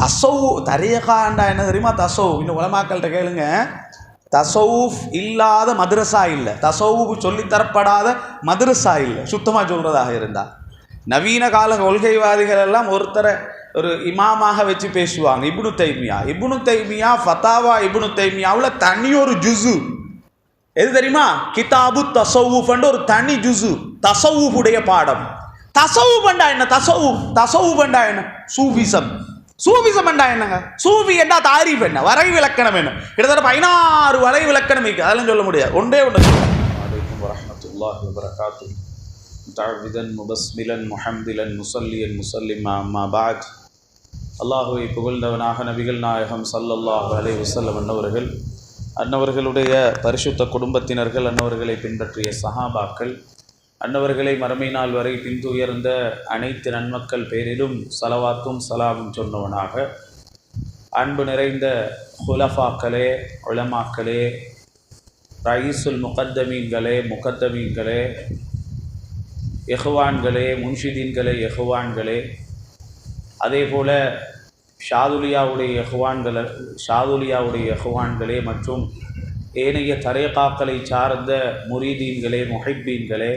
தசவு தரியகாண்டா என்ன தெரியுமா? தசவு இன்னும் உலமாக்கள்கிட்ட கேளுங்க. தசவுஃப் இல்லாத மதுரசா இல்லை. தசவுக்கு சொல்லித்தரப்படாத மதுரசா இல்லை. சுத்தமாக சொல்கிறதாக இருந்தால் நவீன கால கொள்கைவாதிகள் எல்லாம் ஒருத்தரை ஒரு இமாமாக வச்சு பேசுவாங்க. இப்னு தைமியா. இப்னு தைமியா ஃபத்தாவா இப்னு தைமியாவில் தனி ஒரு ஜுசு எது தெரியுமா? கிதாபு தசவுஃபண்டு ஒரு தனி ஜுசு தசவுஃபுடைய பாடம். தசவு பண்டா என்ன? தசவு தசவு பண்டா என்ன? சூஃபிசம். சூஃபிசம் பண்டா என்னங்க? சூஃபி என்ன தாரீஃப் என்ன? வரை விளக்கணம் என்ன? கிட்டத்தட்ட பதினாறு வரை விளக்கணம் இருக்கு. அதெல்லாம் சொல்ல முடியாது. ஒன்றே ஒன்று. வலைக்கம் வரமத்துல்லாஹி வபரகாத்து முத்தஅவ்விதன் முபஸ்மிலன் முஹம்திலன் முசல்லியன் முசல்லிம் அம்மா பாத். அல்லாஹுவை புகழ்ந்தவனாக நபிகள் நாயகம் சல்லல்லாஹ் அலைஹி வசல்லம் அன்னவர்கள். அன்னவர்களுடைய பரிசுத்த குடும்பத்தினர்கள் அன்னவர்களை பின்பற்றிய சஹாபாக்கள் அன்னவர்களை மறுமை நாள் வரை பின்துயர்ந்த அனைத்து நன்மக்கள் பேரிலும் சலவாத்தும் சலாமும் சொன்னவனாக. அன்பு நிறைந்த ஹுலஃபாக்களே உளமாக்களே ரயீசுல் முகத்தமீன்களே முகத்தமீன்களே எஹ்வான்களே முன்ஷிதீன்களே எஹ்வான்களே. அதே போல ஷாதுலியாவுடைய எஹ்வான்கள ஷாதுலியாவுடைய எஹ்வான்களே மற்றும் ஏனைய தரேகாக்களை சார்ந்த முரீதீன்களே முஹிப்பீன்களே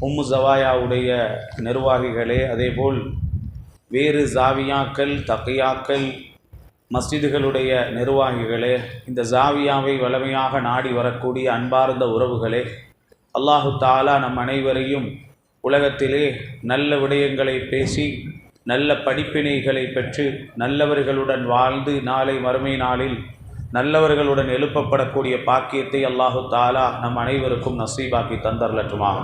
உம்மு ஜவாயாவுடைய நிர்வாகிகளே அதேபோல் வேறு ஜாவியாக்கள் தக்கையாக்கள் மஸ்ஜிதுகளுடைய நிர்வாகிகளே இந்த ஜாவியாவை வளமையாக நாடி வரக்கூடிய அன்பார்ந்த உறவுகளே அல்லாஹு தாலா நம் அனைவரையும் உலகத்திலே நல்ல விடயங்களை பேசி நல்ல படிப்பினைகளை பெற்று நல்லவர்களுடன் வாழ்ந்து நாளை மறுமை நாளில் நல்லவர்களுடன் எழுப்பப்படக்கூடிய பாக்கியத்தை அல்லாஹு தாலா நம் அனைவருக்கும் நசீபாக்கி தந்தரலற்றுமாக.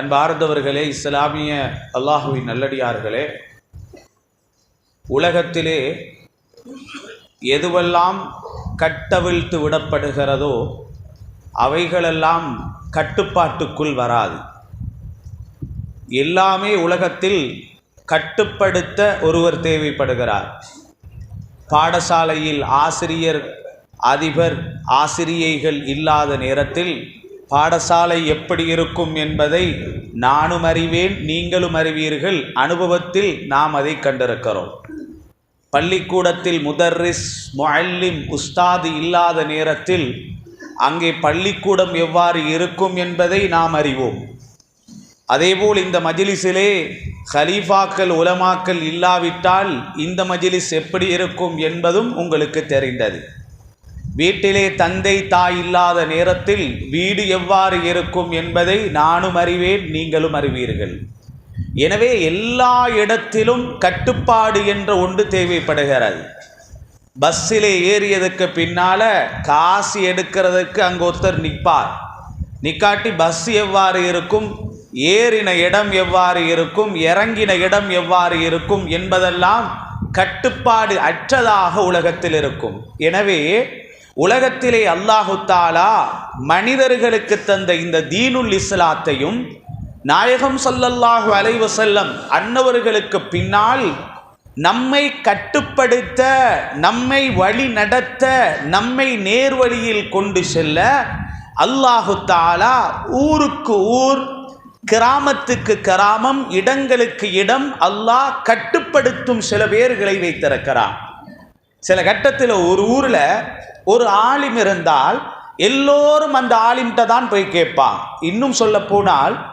அன்பார்ந்தவர்களே இஸ்லாமிய அல்லாஹுவின் நல்லடியார்களே உலகத்திலே எதுவெல்லாம் கட்டவிழ்த்து விடப்படுகிறதோ அவைகளெல்லாம் கட்டுப்பாட்டுக்குள் வராது. எல்லாமே உலகத்தில் கட்டுப்படுத்த ஒருவர் தேவைப்படுகிறார். பாடசாலையில் ஆசிரியர் அதிபர் ஆசிரியைகள் இல்லாத நேரத்தில் பாடசாலை எப்படி இருக்கும் என்பதை நானும் அறிவேன் நீங்களும் அறிவீர்கள். அனுபவத்தில் நாம் அதை கண்டிருக்கிறோம். பள்ளிக்கூடத்தில் முதர்ரிஸ் முஅல்லிம் உஸ்தாது இல்லாத நேரத்தில் அங்கே பள்ளிக்கூடம் எவ்வாறு இருக்கும் என்பதை நாம் அறிவோம். அதேபோல் இந்த மஜிலிஸிலே ஹலீஃபாக்கள் உலமாக்கள் இல்லாவிட்டால் இந்த மஜிலிஸ் எப்படி இருக்கும் என்பதும் உங்களுக்கு தெரிந்தது. வீட்டிலே தந்தை தாய் இல்லாத நேரத்தில் வீடு எவ்வாறு இருக்கும் என்பதை நானும் அறிவேன் நீங்களும் அறிவீர்கள். எனவே எல்லா இடத்திலும் கட்டுப்பாடு என்ற ஒன்று தேவைப்படுகிறது. பஸ்ஸிலே ஏறியதுக்கு பின்னால் காசு எடுக்கிறதுக்கு அங்கே ஒருத்தர் நிற்பார். நிக்காட்டி பஸ் எவ்வாறு இருக்கும்? ஏறின இடம் எவ்வாறு இருக்கும் இறங்கின இடம் எவ்வாறு இருக்கும் என்பதெல்லாம் கட்டுப்பாடு அற்றதாக உலகத்தில் இருக்கும். எனவே உலகத்திலே அல்லாஹு தாலா மனிதர்களுக்கு தந்த இந்த தீனுல் இஸ்லாத்தையும் நாயகம் ஸல்லல்லாஹு அலைவு செல்லம் அன்னவர்களுக்கு பின்னால் நம்மை கட்டுப்படுத்த நம்மை வழி நடத்த நம்மை நேர்வழியில் கொண்டு செல்ல அல்லாஹு தாலா ஊருக்கு ஊர் கிராமத்துக்கு கிராமம் இடங்களுக்கு இடம் அல்லாஹ் கட்டுப்படுத்தும் சில பேர்களை வைத்திருக்கிறான். சில கட்டத்தில் ஒரு ஊரில் ஒரு ஆலிம் இருந்தால் எல்லோரும் அந்த ஆலிம்கிட்ட தான் போய் கேட்பான். இன்னும் சொல்ல போனால்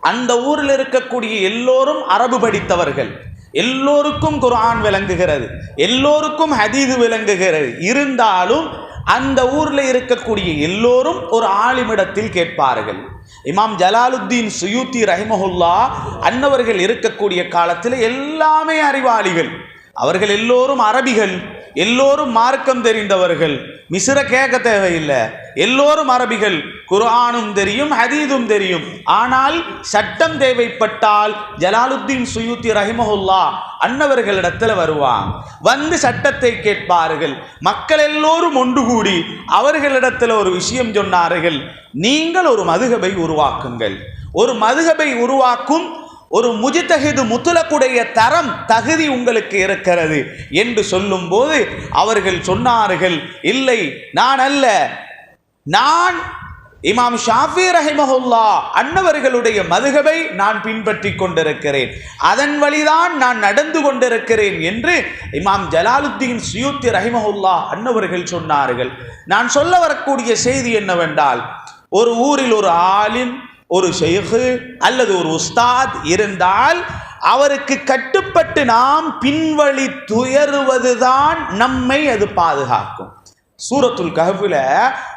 அந்த ஊரில் இருக்கக்கூடிய எல்லோரும் அரபு படித்தவர்கள். எல்லோருக்கும் குரான் விளங்குகிறது. எல்லோருக்கும் ஹதீது விளங்குகிறது. இருந்தாலும் அந்த ஊரில் இருக்கக்கூடிய எல்லோரும் ஒரு ஆலிமிடத்தில் கேட்பார்கள். இமாம் ஜலாலுத்தீன் சுயூத்தி ரஹிமஹுல்லா அன்னவர்கள் இருக்கக்கூடிய காலத்தில் எல்லாமே அறிவாளிகள். அவர்கள் எல்லோரும் அரபிகள். எல்லோரும் மார்க்கம் தெரிந்தவர்கள். மிசிற கேட்க தேவையில்லை. எல்லோரும் அரபிகள். குர்ஆனும் தெரியும் ஹதீதும் தெரியும். ஆனால் சட்டம் தேவைப்பட்டால் ஜலாலுத்தீன் சுயூத்தி ரஹிமஹுல்லா அன்னவர்களிடத்தில் வருவாங்க வந்து சட்டத்தை கேட்பார்கள். மக்கள் எல்லோரும் ஒன்று கூடி அவர்களிடத்தில் ஒரு விஷயம் சொன்னார்கள். நீங்கள் ஒரு மதுகபை உருவாக்குங்கள். ஒரு மதுகபை உருவாக்கும் ஒரு முஜித்தகிது முத்துலக்குடைய தரம் தகுதி உங்களுக்கு இருக்கிறது என்று சொல்லும்போது அவர்கள் சொன்னார்கள் இல்லை நான் அல்ல நான் இமாம் ஷாஃபி ரஹிமஹுல்லா அன்னவர்களுடைய மதுகவை நான் பின்பற்றி கொண்டிருக்கிறேன். அதன் வழிதான் நான் நடந்து கொண்டிருக்கிறேன் என்று இமாம் ஜலாலுத்தீன் சுயூத்தி ரஹிமஹுல்லா அன்னவர்கள் சொன்னார்கள். நான் சொல்ல வரக்கூடிய செய்தி என்னவென்றால் ஒரு ஊரில் ஒரு ஆளின் ஒரு ஷெய்கு அல்லது ஒரு உஸ்தாத் இருந்தால் அவருக்கு கட்டுப்பட்டு நாம் பின்வழி துயருவதுதான் நம்மை அது பாதுகாக்கும். சூரத்துல் கஹஃபில்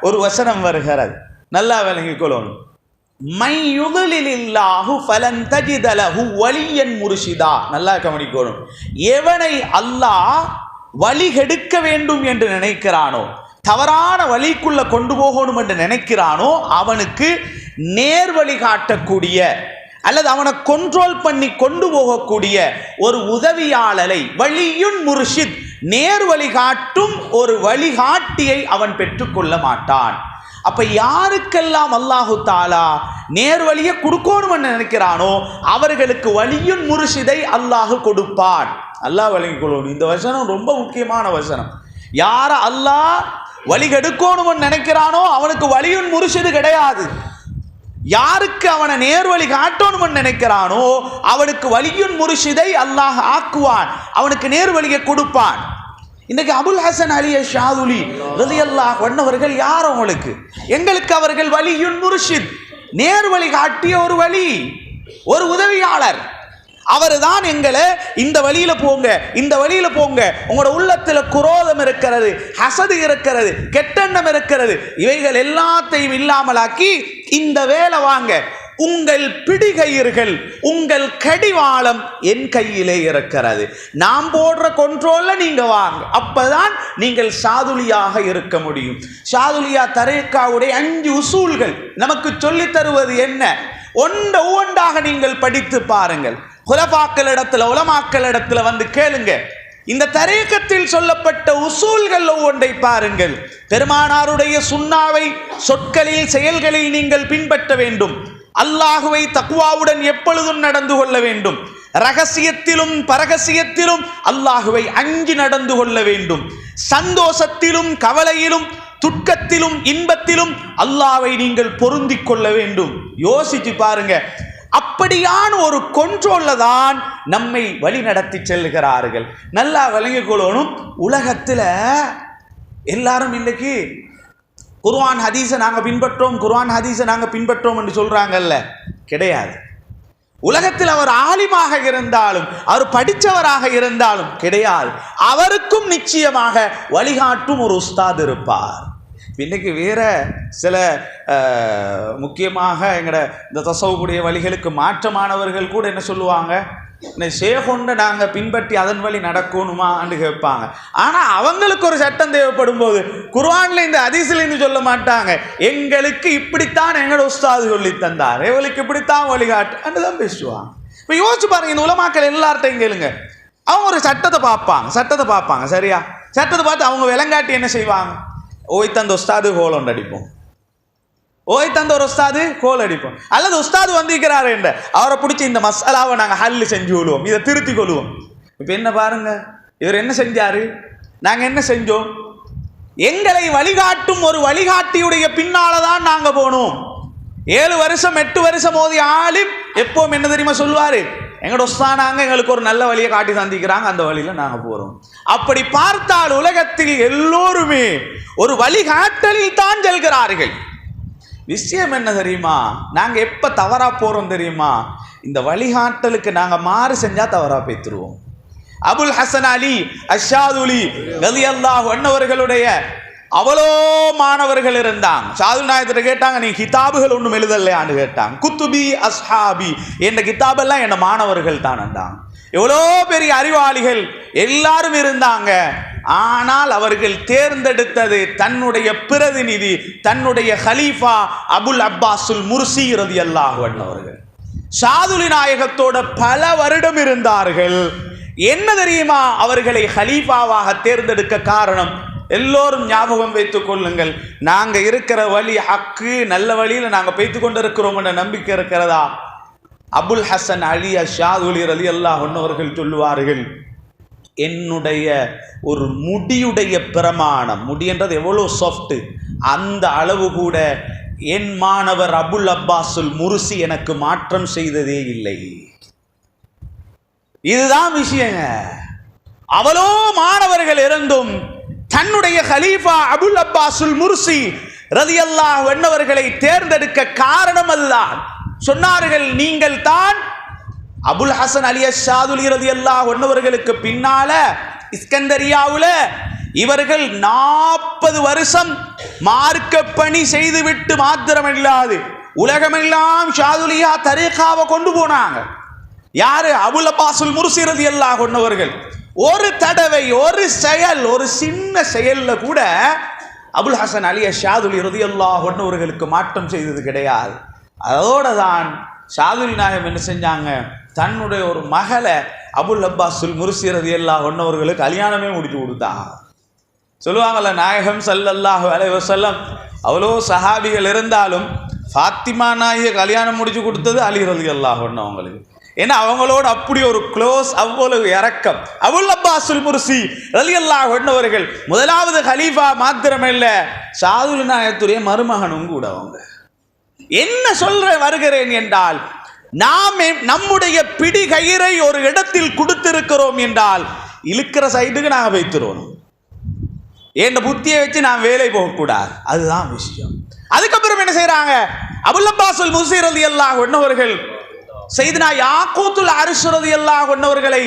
ஒரு வசனம் வருகிறது. நல்லா விளங்கிக் கொள்ளணும் மை யுகலில்லாஹு ஃபலன் தஜிதலஹு வலியன் முருஷிதா. நல்லா கவனிக்கணும். எவனை அல்லாஹ் வழி கெடுக்க வேண்டும் என்று நினைக்கிறானோ தவறான வழிக்குள்ள கொண்டு போகணும் என்று நினைக்கிறானோ அவனுக்கு நேர் காட்டக்கூடிய அல்லது அவனை கண்ட்ரோல் பண்ணி கொண்டு போகக்கூடிய ஒரு உதவியாளரை வழியுன் முர்ஷித் நேர் வழிகாட்டும் ஒரு வழிகாட்டியை அவன் பெற்றுக்கொள்ள மாட்டான். அப்ப யாருக்கெல்லாம் அல்லாஹு தாலா நேர் வழியை கொடுக்கணும்னு நினைக்கிறானோ அவர்களுக்கு வழியுன் முர்ஷிதை அல்லாஹ் கொடுப்பான். அல்லாஹ் வழங்கி கொள்ளணும். இந்த வசனம் ரொம்ப முக்கியமான வசனம். யார அல்லாஹ் வழி கெடுக்கணும்னு நினைக்கிறானோ அவனுக்கு வழியுன் முருஷிது கிடையாது. யாருக்கு அவனை நேர்வழி காட்டணும்னு நினைக்கிறானோ அவனுக்கு வலியுன் முருஷிதை அல்லாஹ் ஆக்குவான். அவனுக்கு நேர்வழியை கொடுப்பான். இன்னைக்கு அபுல் ஹசன் அலிய ஷாதுலி ரலியல்லாஹ் வண்ணவர்கள் யார் அவங்களுக்கு? எங்களுக்கு அவர்கள் வலியுன் முர்ஷித். நேர்வழி காட்டிய ஒரு வழி ஒரு உதவியாளர். அவர் தான் எங்களை இந்த வழியில் போங்க இந்த வழியில் போங்க. உங்களோட உள்ளத்தில் குரோதம் இருக்கிறது ஹசது இருக்கிறது கெட்டெண்ணம் இருக்கிறது. இவைகள் எல்லாத்தையும் இல்லாமலாக்கி இந்த வேலை வாங்க. உங்கள் பிடிகயிர்கள் உங்கள் கடிவாளம் என் கையிலே இருக்கிறது. நாம் போடுற கொண்ட்ரோல்ல நீங்க வாங்க. அப்பதான் நீங்கள் சாதுலியாக இருக்க முடியும். சாதுலியா தரேக்காவுடைய அஞ்சு உசூல்கள் நமக்கு சொல்லித் தருவது என்ன? ஒன்ற ஒவ்வொன்றாக நீங்கள் படித்து பாருங்கள். குலபாக்கள் இடத்துல உலமாக்கள் இடத்துல வந்து கேளுங்க. இந்த தரேக்கத்தில் சொல்லப்பட்ட உசூல்கள் ஒவ்வொன்றை பாருங்கள். பெருமானாருடைய சுண்ணாவை சொற்களில் செயல்களில் நீங்கள் பின்பற்ற வேண்டும். அல்லாஹுவை தக்குவாவுடன் எப்பொழுதும் நடந்து கொள்ள வேண்டும். ரகசியத்திலும் பரகசியத்திலும் அல்லாஹுவை அஞ்சு நடந்து கொள்ள வேண்டும். சந்தோஷத்திலும் கவலையிலும் துக்கத்திலும் இன்பத்திலும் அல்லாவை நீங்கள் பொருந்திக் கொள்ள வேண்டும். யோசிச்சு பாருங்க. அப்படியான ஒரு கொன்றோல்ல தான் நம்மை வழி நடத்தி செல்கிறார்கள். நல்லா விளங்கிக் கொள்ளணும். உலகத்தில் எல்லாரும் இன்னைக்கு குர்வான் ஹதீஸை நாங்கள் பின்பற்றோம் குர்வான் ஹதீஸை நாங்கள் பின்பற்றோம் என்று சொல்கிறாங்கல்ல கிடையாது. உலகத்தில் அவர் ஆலிமாக இருந்தாலும் அவர் படித்தவராக இருந்தாலும் கிடையாது. அவருக்கும் நிச்சயமாக வழிகாட்டும் ஒரு உஸ்தாத் இருப்பார். இன்னைக்கு வேற சில முக்கியமாக எங்களோட இந்த தசவுடைய வழிகளுக்கு மாற்றமானவர்கள் கூட என்ன சொல்லுவாங்க? இந்த ஷேகொண்ட நாங்கள் பின்பற்றி அதன் வழி நடக்கணுமான்னு கேட்பாங்க. ஆனால் அவங்களுக்கு ஒரு சட்டம் தேவைப்படும் போது குர்வானில் இந்த ஹதீஸ்ல சொல்ல மாட்டாங்க. எங்களுக்கு இப்படித்தான் எங்களோட உஸ்தாது சொல்லி தந்தார். எங்களுக்கு இப்படித்தான் வழிகாட்டு. தான் பேசுவாங்க. இப்போ யோசிச்சு பாருங்க இந்த உலமாக்கள் எல்லார்ட்டையும் கேளுங்க. அவங்க ஒரு சட்டத்தை பார்ப்பாங்க சட்டத்தை பார்ப்பாங்க சரியா? சட்டத்தை பார்த்து அவங்க விலங்காட்டி என்ன செய்வாங்க? ஓய் தந்த உஸ்தாது கோல் அடிப்போம். ஓய் தந்த ஒரு உஸ்தாது கோல் அடிப்போம். அல்லது உஸ்தாது வந்திருக்கிறாரு என்ற அவரை பிடிச்சி இந்த மசாலாவை நாங்கள் ஹல்லு செஞ்சு கொள்வோம் இதை திருத்தி கொள்வோம். இப்போ என்ன பாருங்க இவர் என்ன செஞ்சாரு? நாங்கள் என்ன செஞ்சோம்? எங்களை வழிகாட்டும் ஒரு வழிகாட்டியுடைய பின்னால தான் நாங்கள் போனோம். ஏழு வருஷம் எட்டு வருஷம் மோதி ஆளும் எப்போவும் என்ன தெரியுமா சொல்லுவார்? எங்களோட உஸ்தானாங்க எங்களுக்கு ஒரு நல்ல வழியை காட்டி சந்திக்கிறாங்க அந்த வழியில் நாங்கள் போகிறோம் அப்படி பார்த்தால் உலகத்தில் எல்லோருமே ஒரு வழிகாட்டலில் தான் செல்கிறார்கள். விஷயம் என்ன தெரியுமா? நாங்கள் எப்போ தவறாக போகிறோம் தெரியுமா? இந்த வழிகாட்டலுக்கு நாங்கள் மாறு செஞ்சால் தவறாக பேத்துருவோம் அபுல் ஹசன் அலி அஷாதுலி கலி அல்லாஹ் அண்ணவர்களுடைய அவ்வளோ மாணவர்கள் இருந்தாங்க. சாது நாயத்திட்ட கேட்டாங்க நீ கிதாபுகள் ஒன்றும் எழுதலையான்னு கேட்டாங்க. குத்துபி அஸ்ஹாபி என்ற கிதாபெல்லாம் என்ன மாணவர்கள் தானண்டாங்க. எவ்வளோ பெரிய அறிவாளிகள் எல்லாரும் இருந்தாங்க. ஆனால் அவர்கள் தேர்ந்தெடுத்தது தன்னுடைய பிரதிநிதி தன்னுடைய ஹலீஃபா அபுல் அப்பாசுல் முர்சி ரதி அல்லாஹன் அவர்கள். சாதுலி நாயகத்தோட பல வருடம் இருந்தார்கள். என்ன தெரியுமா? அவர்களை ஹலீஃபாவாக தேர்ந்தெடுக்க காரணம்? எல்லோரும் ஞாபகம் வைத்துக் கொள்ளுங்கள். நாங்கள் இருக்கிற வழி ஹக்கு நல்ல வழியில் நாங்கள் பேத்து கொண்டிருக்கிறோம் என்ற நம்பிக்கை இருக்கிறதா? அபுல் ஹசன் அலி ஷாதுலி அலி அல்லாஹ் அவர்கள் சொல்லுவார்கள் என்னுடைய ஒரு முடியுடைய பிரமாணம் முடின்றது எவ்வளோ சாஃப்ட்டு அந்த அளவு கூட என் மாணவர் அபுல் அப்பாசுல் முருசி எனக்கு மாற்றம் செய்ததே இல்லை. இதுதான் விஷயங்க. அவளோ மாணவர்கள் இருந்தும் தன்னுடைய ஹலீஃபா அபுல் அப்பாசுல் முர்சி ரதியல்லா வெண்ணவர்களை தேர்ந்தெடுக்க காரணம் சொன்னார்கள் நீங்கள் தான் அபுல் ஹசன் அலி ஷாதுலி ரலியல்லாஹு ஒன்னவர்களுக்கு பின்னால இஸ்கந்தரியாவுல இவர்கள் நாற்பது வருஷம் மார்க்க பணி செய்துவிட்டு மாத்திரமில்லாது உலகமெல்லாம் ஷாதுலியா தரீகாவை கொண்டு போனாங்க. யாரு? அபுல் அப்பாசுல் முர்சிரதி அல்லா கொண்டவர்கள் ஒரு தடவை ஒரு செயல் ஒரு சின்ன செயல்ல கூட அபுல் ஹசன் அலிய ஷாதுல் ரதி அல்லா கொண்டவர்களுக்கு மாற்றம் செய்தது கிடையாது. அதோட தான் ஷாதுல் நாயம் என்ன செஞ்சாங்க? தன்னுடைய ஒரு மகளை அபுல் அப்பாசுல் முர்சி ரதி அல்லா கொண்டவர்களுக்கு கல்யாணமே முடிச்சு கொடுத்தாங்க சொல்லுவாங்கல்ல நாயகம் சல்லல்லாஹ் அலைஹி வஸல்லம் அவ்வளோ சஹாபிகள் இருந்தாலும் ஃபாத்திமா நாயை கல்யாணம் முடிச்சு கொடுத்தது அலி ரலி அல்லாஹ் அவங்களுக்கு. ஏன்னா அவங்களோட அப்படி ஒரு க்ளோஸ் அவ்வளவு இறக்கம் அபுல் அப்பாசுல் முர்சி ரலி அல்லாஹ் அவர்கள் முதலாவது ஹலீஃபா மாத்திரமில்ல சாதுல் நாயத்துடைய மருமகனும் கூட அவங்க. என்ன சொல்ற வருகிறேன் என்றால் நாம் நம்முடைய பிடி கயிறை ஒரு இடத்தில் கொடுத்திருக்கிறோம் என்றால் இழுக்கிற சைடுக்கு நாங்கள் வைத்துருவோம். என் புத்தியை வச்சு நான் வேலை போகக்கூடாது? அதுதான் விஷயம். அதுக்கப்புறம் என்ன செய்யறாங்க அபுல்லப்பாசுல் முசீர் அலி அல்லாஹ் ஒன்னவர்கள் செய்தனா யாக்கூத்துல் அரிசுரதி அல்லாஹ் ஒன்னவர்களை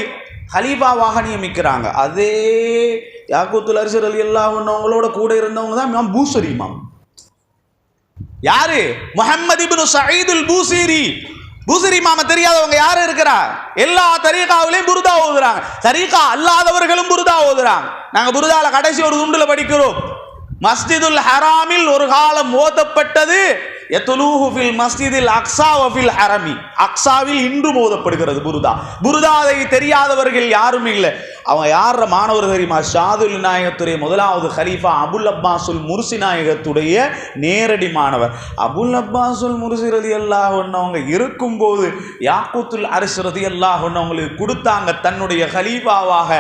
ஹலீபாவாக நியமிக்கிறாங்க. அதே யாக்கூத்துல் அரிசுரதி அலி அல்லாஹ் ஒன்னவங்களோட கூட இருந்தவங்க தான் பூசரிமாம் யாரு? முஹம்மது இப்னு சயீதுல் பூசிரி பூசரி மாமா தெரியாதவங்க யாரு இருக்கிறா? எல்லா தரீகாவிலையும் புருதா ஓதுறாங்க. தரீகா அல்லாதவர்களும் புருதா ஓதுறாங்க. நாங்க புருதால கடைசி ஒரு துண்டுல படிக்கிறோம். மஸ்ஜிதுல் ஹராமில் ஒரு காலம் ஓதப்பட்டது எத்துலூஹு ஃபில் மஸ்ஜிதில் அக்ஸா வஃபில் ஹரமி. அக்ஸாவில் இன்றும் ஓதப்படுகிறது புருதா. புருதா அதை தெரியாதவர்கள் யாரும் இல்லை. அவன் யார மாணவர் தெரியுமா? ஷாதுல் நாயகத்துடைய முதலாவது ஹலீஃபா அபுல் அப்பாசுல் முர்சி நாயகத்துடைய நேரடி மாணவர். அபுல் அப்பாசுல் முர்சி ரதி அல்லாஹ் அவங்க இருக்கும்போது யாக்கூத்துல் அரசு ரதி அல்லாஹ் ஒன்னவங்களுக்கு கொடுத்தாங்க தன்னுடைய ஹலீஃபாவாக.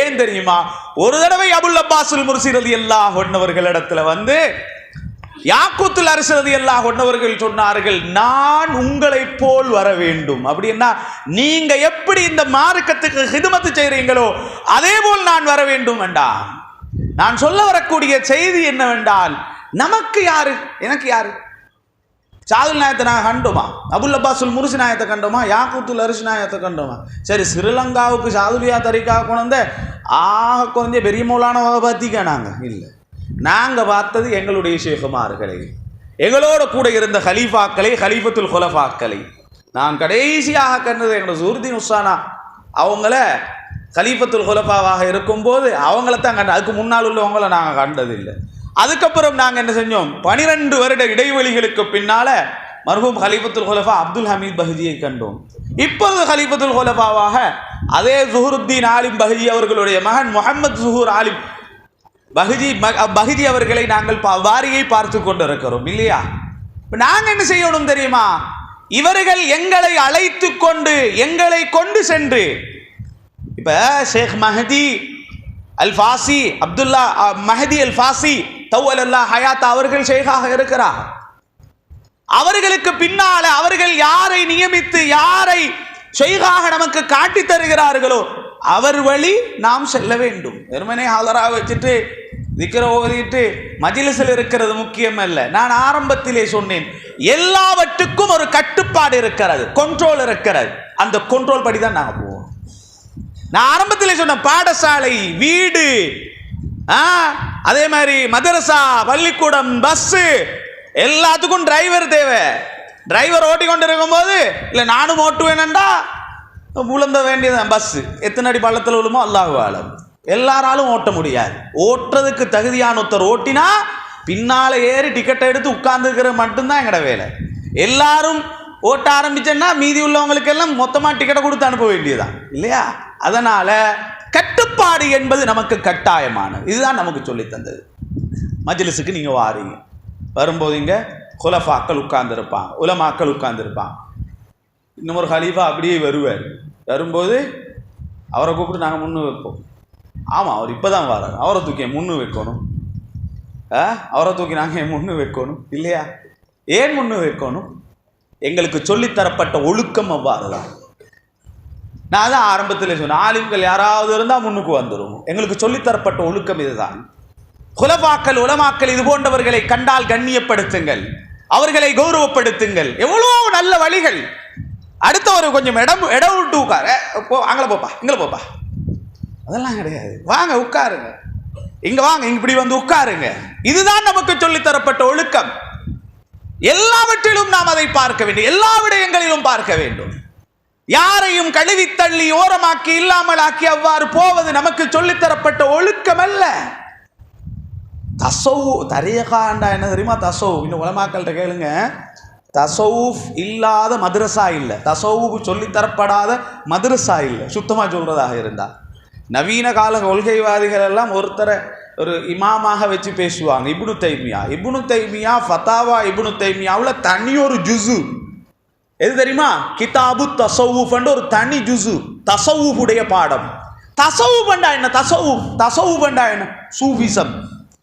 ஏன் தெரியுமா? ஒரு தடவை அபுல் அப்பாசுல் முர்சி ரதி அல்லாஹ் ஒன்னவர்களிடத்துல வந்து யாக்கூத்தில் அரசரது எல்லாம் கொண்டவர்கள் சொன்னார்கள் நான் உங்களைப் போல் வர வேண்டும். அப்படின்னா நீங்க எப்படி இந்த மார்க்கத்துக்கு ஹிதுமத்து செய்கிறீங்களோ அதே போல் நான் வர வேண்டும் வேண்டாம் நான் சொல்ல வரக்கூடிய செய்தி என்னவென்றால் நமக்கு யாரு? எனக்கு யாரு? சாதுல் நாயத்தை நாங்கள் கண்டோமா? அபுல் அப்பாசுல் முருசி நாயத்தை கண்டோமா? யாக்கூத்துல் அரிசி நாயத்தை கண்டோமா? சரி ஸ்ரீலங்காவுக்கு சாதுலியா தரிக்காக கொண்டு ஆக குறைஞ்ச பெரிய மூலான பார்த்திக்க நாங்கள் இல்லை. நாங்கள் பார்த்தது எங்களுடைய ஷேகுமார்களை எங்களோட கூட இருந்த ஹலீஃபாக்களை ஹலீஃபத்துல் ஹுலஃபாக்களை நான் கடைசியாக கண்டது எங்களோட சுருதீன் உஷானா அவங்கள கலீஃபத்துல் ஹுலஃபாவாக இருக்கும்போது அவங்கள தான் கண்ட அதுக்கு முன்னால் உள்ளவங்கள நாங்கள் கண்டதில்லை. அதுக்கப்புறம் நாங்கள் என்ன செஞ்சோம்? பனிரெண்டு வருட இடைவெளிகளுக்கு பின்னால் மர்ஹூம் ஹலீஃபத்துல் ஹுலஃபா அப்துல் ஹமீத் பஹஜியை கண்டோம். இப்பொழுது ஹலீஃபத்துல் ஹுலஃபாவாக அதே ஜுஹருத்தீன் ஆலிம் பஹஜி அவர்களுடைய மகன் முகமது ஜுஹூர் ஆலிம் பகுதி ம- அவர்களை நாங்கள் பா- வாரியை பார்த்து கொண்டிருக்கிறோம் இல்லையா? நாங்கள் என்ன செய்யணும் தெரியுமா? இவர்கள் எங்களை அழைத்து கொண்டு எங்களை கொண்டு சென்று இப்ப Sheikh Mahdi al Fasi Abdullah அ, மஹதி அல் ஃபாசி தௌவல் அல்லா ஹயாத் அவர்கள் ஷேகாக இருக்கிறார். அவர்களுக்கு பின்னால அவர்கள் யாரை நியமித்து யாரை ஷெய்காக நமக்கு காட்டி தருகிறார்களோ அவர் வழி நாம் செல்ல வேண்டும். வெறுமனே ஹாலரா வச்சுட்டு திக்கிற ஓதிட்டு மஜிலிசில் இருக்கிறது முக்கியம் அல்ல நான் ஆரம்பத்திலே சொன்னேன் எல்லாவற்றுக்கும் ஒரு கட்டுப்பாடு இருக்கிறது கண்ட்ரோல் இருக்கிறது. அந்த கண்ட்ரோல் படி தான் நாங்கள் போவோம். நான் ஆரம்பத்தில் சொன்ன பாடசாலை வீடு ஆ அதே மாதிரி மதரசா பள்ளிக்கூடம் பஸ்ஸு எல்லாத்துக்கும் டிரைவர் தேவை. டிரைவர் ஓட்டி கொண்டு இருக்கும்போது இல்லை நானும் ஓட்டுவேனண்டா விழுந்த வேண்டியதான் பஸ்ஸு எத்தனை அடி பள்ளத்தில் விழுமோ அல்லாஹ் ஆலம் எல்லாராலும் ஓட்ட முடியாது. ஓட்டுறதுக்கு தகுதியான ஒருத்தர் ஓட்டினா பின்னால் ஏறி டிக்கெட்டை எடுத்து உட்கார்ந்துருக்கிறது மட்டும்தான் எங்களோட வேலை. எல்லாரும் ஓட்ட ஆரம்பிச்சேன்னா மீதி உள்ளவங்களுக்கெல்லாம் மொத்தமாக டிக்கெட்டை கொடுத்து அனுப்ப வேண்டியதுதான். இல்லையா? அதனால் கட்டுப்பாடு என்பது நமக்கு கட்டாயமானது. இதுதான் நமக்கு சொல்லி தந்தது. மஜ்லிஸுக்கு நீங்கள் வாரீங்க. வரும்போது இங்கே குலஃபாக்கள் உட்கார்ந்துருப்பாங்க உலமாக்கள் உட்கார்ந்துருப்பாங்க. இன்னும் ஒரு ஹலீஃபா அப்படியே வருவார். வரும்போது அவரை கூப்பிட்டு நாங்கள் முன்னு வைப்போம். ஆமாம் அவர் இப்போ தான் வரார். அவரை தூக்கி முன்னு வைக்கணும். ஆ? அவரை தூக்கி நாங்கள் முன்னு வைக்கணும். இல்லையா? ஏன் முன்னு வைக்கணும்? எங்களுக்கு சொல்லித்தரப்பட்ட ஒழுக்கம் அவ்வாறு தான் நான் தான் ஆரம்பத்தில் சொன்னேன் ஆலிம்கள் யாராவது இருந்தால் முன்னுக்கு வந்துடும் எங்களுக்கு சொல்லித்தரப்பட்ட ஒழுக்கம் இதுதான். குலபாக்கள் உலமாக்கள் இது போன்றவர்களை கண்டால் கண்ணியப்படுத்துங்கள். அவர்களை கௌரவப்படுத்துங்கள். எவ்வளோ நல்ல வழிகள். அடுத்தவர் கொஞ்சம் இடம் இடம் விட்டு உட்கார. போ அங்கே போப்பா இங்கே போப்பா. அதெல்லாம் கிடையாது. வாங்க உட்காருங்க. இங்கே வாங்க இப்படி வந்து உட்காருங்க. இதுதான் நமக்கு சொல்லித்தரப்பட்ட ஒழுக்கம். எல்லாவற்றிலும் நாம் அதை பார்க்க வேண்டும். எல்லா விடயங்களிலும் பார்க்க வேண்டும். யாரையும் கழுவி தள்ளி ஓரமாக்கி இல்லாமலாக்கி அவ்வாறு போவது நமக்கு சொல்லித்தரப்பட்ட ஒழுக்கம் அல்ல தசவு தரியகாண்டா என்ன தெரியுமா தசவு இன்னும் உலமாக்கள்கிட்ட கேளுங்க. தசவுஃப் இல்லாத மதுரசா இல்லை. தசவுக்கு சொல்லித்தரப்படாத மதுரசா இல்லை. சுத்தமாக சொல்கிறதாக இருந்தால் நவீன கால கொள்கைவாதிகள் எல்லாம் ஒருத்தரை ஒரு இமாமாக வச்சு பேசுவாங்க. இப்னு தைமியா. இப்னு தைமியா ஃபத்தாவா இப்னு தைமியாவில் தனி ஒரு ஜுசு எது தெரியுமா? கிதாபு தசவுஃப்ன்ற ஒரு தனி ஜுசு தசவுஃபுடைய பாடம். தசவுஃபண்டா என்ன? தசவுஃப். தசவுஃபண்டா என்ன? சூஃபிசம்.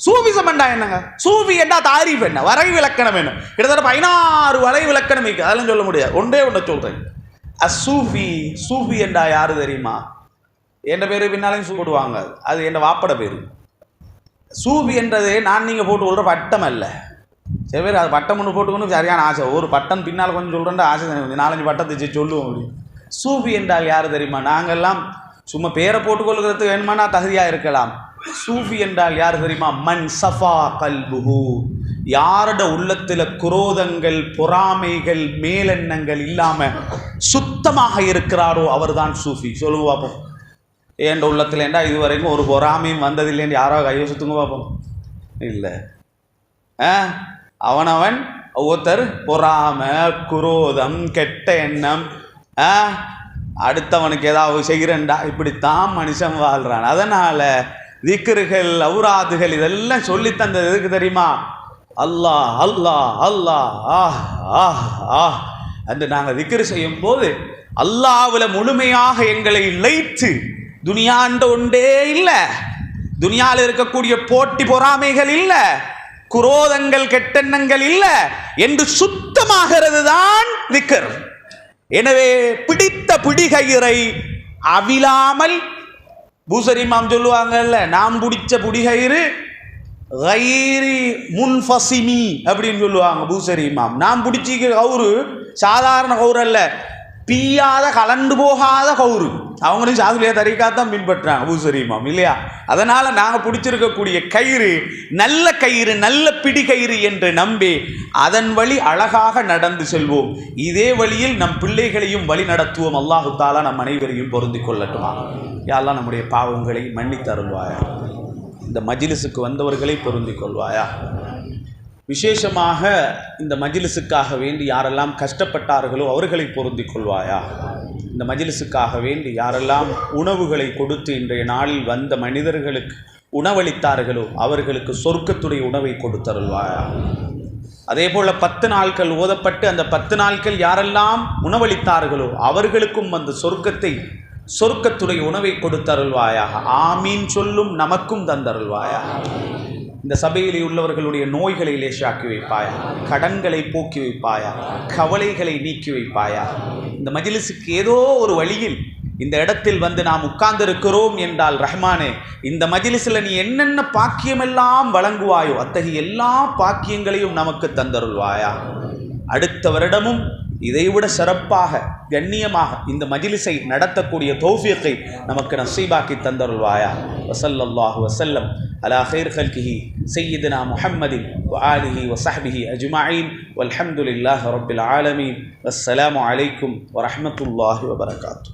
சூஃபிசம் என்றா என்னங்க? சூஃபி என்ன தாரீஃப் என்ன? வரை விளக்கணம் என்ன? கிட்டத்தட்ட பதினாறு வரை விளக்கணம் இருக்கு. அதெல்லாம் சொல்ல முடியாது. ஒன்றே ஒன்றை சொல்றேன். அசூஃபி சூஃபி என்றா யாரு தெரியுமா? என் பேர் பின்னாலையும் சூடுவாங்க அது என் வாப்பட பேர். சூஃபி என்றது நான் நீங்கள் போட்டு கொள்கிற பட்டம் அல்ல. சில பேர் அது பட்டம் ஒன்று போட்டுக்கணும் சரியான ஆசை. ஒரு பட்டம் பின்னால் கொஞ்சம் சொல்கிறேன் ஆசை. தானே கொஞ்சம் நாலஞ்சு பட்டத்தை தச்சு சொல்லுவோம் அப்படி. சூஃபி என்றால் யார் தெரியுமா? நாங்கள்லாம் சும்மா பேரை போட்டுக்கொள்கிறதுக்கு வேணுமானா தகுதியாக இருக்கலாம். சூஃபி என்றால் யார் தெரியுமா? மண் சஃபா கல்புஹு. யாரோட உள்ளத்தில் குரோதங்கள் பொறாமைகள் மேலெண்ணங்கள் இல்லாமல் சுத்தமாக இருக்கிறாரோ அவர்தான் சூஃபி. சொல்லுங்க பார்ப்போம் ஏண்ட உள்ளத்தில் ஏண்டா இது வரைக்கும் ஒரு பொறாமையும் வந்ததில்லைன்னு யாரோ கையை சுத்துங்க பார்ப்போம் இல்லை. ஆ? அவனவன் ஒவ்வொருத்தர் பொறாமை குரோதம் கெட்ட எண்ணம் ஆ? அடுத்தவனுக்கு ஏதாவது செய்கிறேன்டா இப்படித்தான் மனுஷன் வாழ்கிறான் அதனால் திக்கர்கள் அவுராதுகள் இதெல்லாம் சொல்லி தந்தது எதுக்கு தெரியுமா? அல்லாஹ் அல்லாஹ் அல்லாஹ் ஆஹ் ஆஹ் ஆஹ் என்று நாங்கள் திக்ரு செய்யும் போது அல்லாவில் முழுமையாக எங்களை இழைத்து துனியாண்ட ஒன்றே இல்லை. துனியாவில் இருக்கக்கூடிய போட்டி பொறாமைகள் இல்லை. குரோதங்கள் கெட்டெண்ணங்கள் இல்லை. என்று சுத்தமாகிறது தான் திக்கர் எனவே பிடித்த பிடிகயிறை அவிழாமல் பூசரிமாம் சொல்லுவாங்கல்ல நாம் பிடிச்ச புடிகயிறு கைரி முன்ஃபசிமி அப்படின்னு சொல்லுவாங்க பூசரிமாம் நாம் பிடிச்சிக்கிற கவுரு சாதாரண கவுரு அல்ல. பீயாத கலண்டு போகாத கவுரு அவங்களும் சாதுலியா தரிக்காத்தான் பின்பற்றுறாங்க அபு சரீமாம் இல்லையா? அதனால நாங்கள் பிடிச்சிருக்கக்கூடிய கயிறு நல்ல கயிறு நல்ல பிடி கயிறு என்று நம்பி அதன் வழி அழகாக நடந்து செல்வோம். இதே வழியில் நம் பிள்ளைகளையும் வழி நடத்துவோம். அல்லாஹு தாலா நம் அனைவரையும் பொருந்தி கொள்ளட்டுமா? யாரெல்லாம் நம்முடைய பாவங்களை மன்னித்தருள்வாயா? இந்த மஜிலிஸுக்கு வந்தவர்களை பொருந்தி கொள்வாயா? விசேஷமாக இந்த மஜிலிஸுக்காக வேண்டி யாரெல்லாம் கஷ்டப்பட்டார்களோ அவர்களை பொருந்திக் கொள்வாயா? இந்த மஜிலிஸுக்காக வேண்டி யாரெல்லாம் உணவுகளை கொடுத்து இன்றைய நாளில் வந்த மனிதர்களுக்கு உணவளித்தார்களோ அவர்களுக்கு சொர்க்கத்துடைய உணவை கொடுத்தருள்வாயா? அதே போல் பத்து நாட்கள் ஓதப்பட்டு அந்த பத்து நாட்கள் யாரெல்லாம் உணவளித்தார்களோ அவர்களுக்கும் அந்த சொர்க்கத்தை சொர்க்கத்துடைய உணவை கொடுத்தருள்வாயாக. ஆமீன் சொல்லும் நமக்கும் தந்தருள்வாயாக. இந்த சபையிலே உள்ளவர்களுடைய நோய்களை லேசாக்கி வைப்பாயா? கடன்களை போக்கி வைப்பாயா? கவலைகளை நீக்கி வைப்பாயா? இந்த மஜிலிஸுக்கு ஏதோ ஒரு வழியில் இந்த இடத்தில் வந்து நாம் உட்கார்ந்திருக்கிறோம் என்றால் ரஹ்மானே இந்த மஜிலிஸில் நீ என்னென்ன பாக்கியமெல்லாம் வழங்குவாயோ அத்தகைய எல்லா பாக்கியங்களையும் நமக்கு தந்தருள்வாயா? அடுத்த வருடமும் இதைவிட சிறப்பாக கண்ணியமாக இந்த மஜிலிஸை நடத்தக்கூடிய தௌஃபியத்தை நமக்கு நசீபாக்கி தந்தருள்வாயா வசல்லல்லாஹு வசல்லம் அலா خير خلقه سيدنا محمد وآله وصحبه أجمعين والحمد لله رب العالمين والسلام عليكم ورحمة الله وبركاته